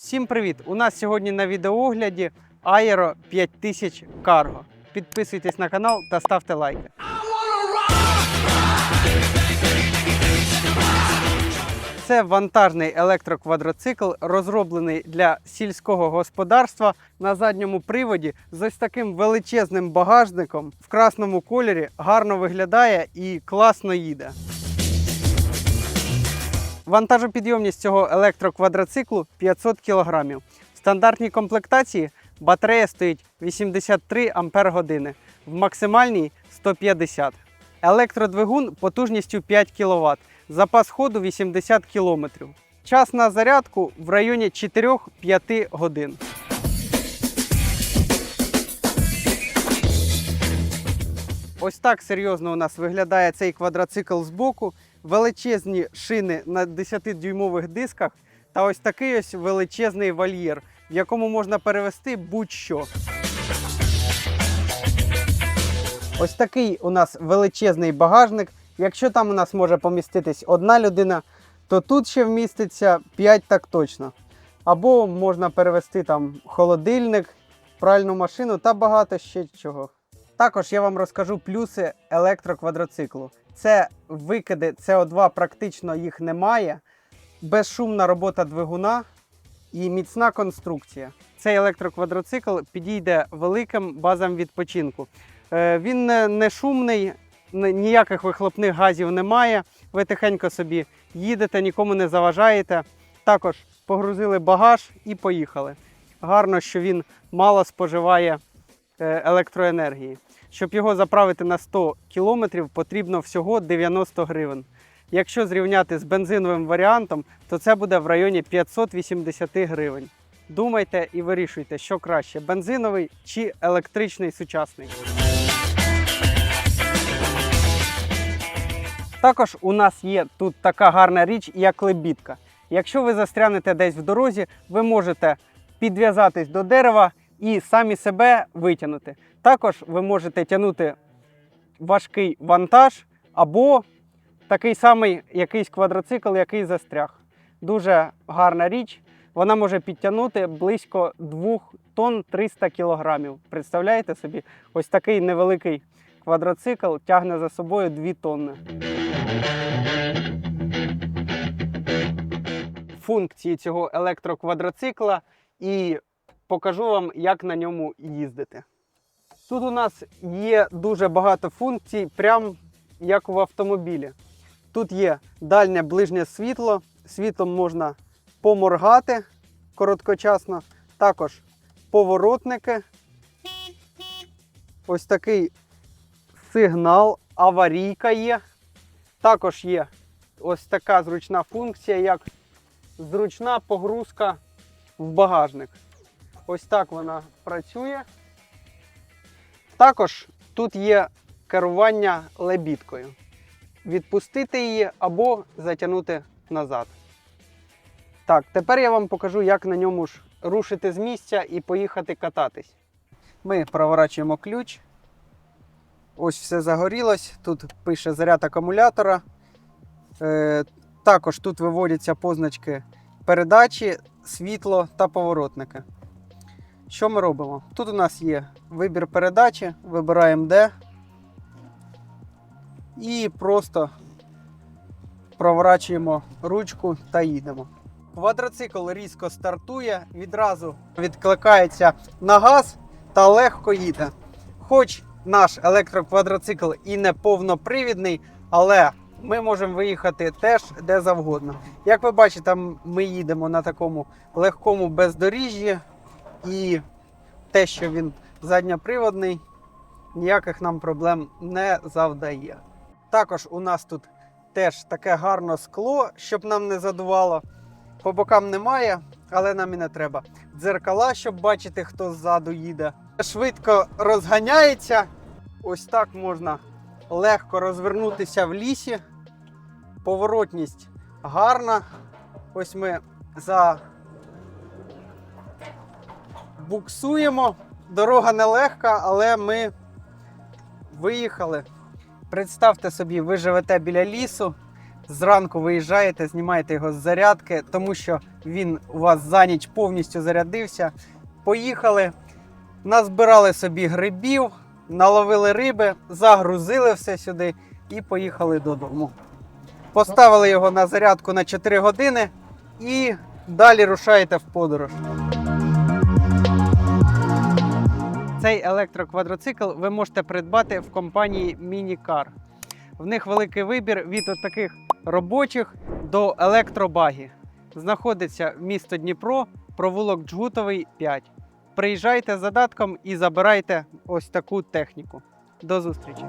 Всім привіт! У нас сьогодні на відеоогляді Aero 5000 Cargo. Підписуйтесь на канал та ставте лайки. Це вантажний електроквадроцикл, розроблений для сільського господарства на задньому приводі з ось таким величезним багажником в красному кольорі, гарно виглядає і класно їде. Вантажопідйомність цього електроквадроциклу 500 кг. В стандартній комплектації батарея стоїть 83 Ампер години, в максимальній 150. Електродвигун потужністю 5 кВт, запас ходу 80 км. Час на зарядку в районі 4-5 годин. Ось так серйозно у нас виглядає цей квадроцикл з боку. Величезні шини на 10-дюймових дисках та ось такий ось величезний вольєр, в якому можна перевести будь-що. Ось такий у нас величезний багажник. Якщо там у нас може поміститись одна людина, то тут ще вміститься 5 так точно. Або можна перевести там холодильник, пральну машину та багато ще чого. Також я вам розкажу плюси електроквадроциклу. Це викиди СО2 практично їх немає, безшумна робота двигуна і міцна конструкція. Цей електроквадроцикл підійде великим базам відпочинку. Е, Він не, шумний, ніяких вихлопних газів немає. Ви тихенько собі їдете, нікому не заважаєте. Також погрузили багаж і поїхали. Гарно, що він мало споживає електроенергії. Щоб його заправити на 100 км, потрібно всього 90 гривень. Якщо зрівняти з бензиновим варіантом, то це буде в районі 580 гривень. Думайте і вирішуйте, що краще: бензиновий чи електричний сучасний. Також у нас є тут така гарна річ, як лебідка. Якщо ви застрянете десь в дорозі, ви можете підв'язатись до дерева і самі себе витягнути. Також ви можете тягнути важкий вантаж або такий самий якийсь квадроцикл, який застряг. Дуже гарна річ. Вона може підтягнути близько 2 тонн 300 кілограмів. Представляєте собі, ось такий невеликий квадроцикл тягне за собою 2 тонни. Функції цього електроквадроцикла і покажу вам, як на ньому їздити. Тут у нас є дуже багато функцій, прям як в автомобілі. Тут є дальнє ближнє світло, світлом можна поморгати короткочасно, також поворотники. Ось такий сигнал, аварійка є. Також є ось така зручна функція, як зручна погрузка в багажник. Ось так вона працює. Також тут є керування лебідкою. Відпустити її або затягнути назад. Так, тепер я вам покажу, як на ньому ж рушити з місця і поїхати кататись. Ми проворачуємо ключ. Ось все загорілось. Тут пише заряд акумулятора. Е, також тут виводяться позначки передачі, світло та поворотники. Що ми робимо? Тут у нас є вибір передачі, вибираємо де. І просто проворачуємо ручку та їдемо. Квадроцикл різко стартує, відразу відкликається на газ та легко їде. Хоч наш електроквадроцикл і не повнопривідний, але ми можемо виїхати теж де завгодно. Як ви бачите, ми їдемо на такому легкому бездоріжжі, і те, що він задньоприводний, ніяких нам проблем не завдає. Також у нас тут теж таке гарне скло, щоб нам не задувало. По бокам немає, але нам і не треба. Дзеркала, щоб бачити, хто ззаду їде. Швидко розганяється. Ось так можна легко розвернутися в лісі. Поворотність гарна. Ось ми за буксуємо. Дорога нелегка, але ми виїхали. Представте собі, ви живете біля лісу, зранку виїжджаєте, знімаєте його з зарядки, тому що він у вас за ніч повністю зарядився. Поїхали, назбирали собі грибів, наловили риби, загрузили все сюди і поїхали додому. Поставили його на зарядку на 4 години і далі рушаєте в подорож. Цей електроквадроцикл ви можете придбати в компанії Мінікар. В них великий вибір від таких робочих до електробагі. Знаходиться місто Дніпро, провулок Джгутовий 5. Приїжджайте з задатком і забирайте ось таку техніку. До зустрічі!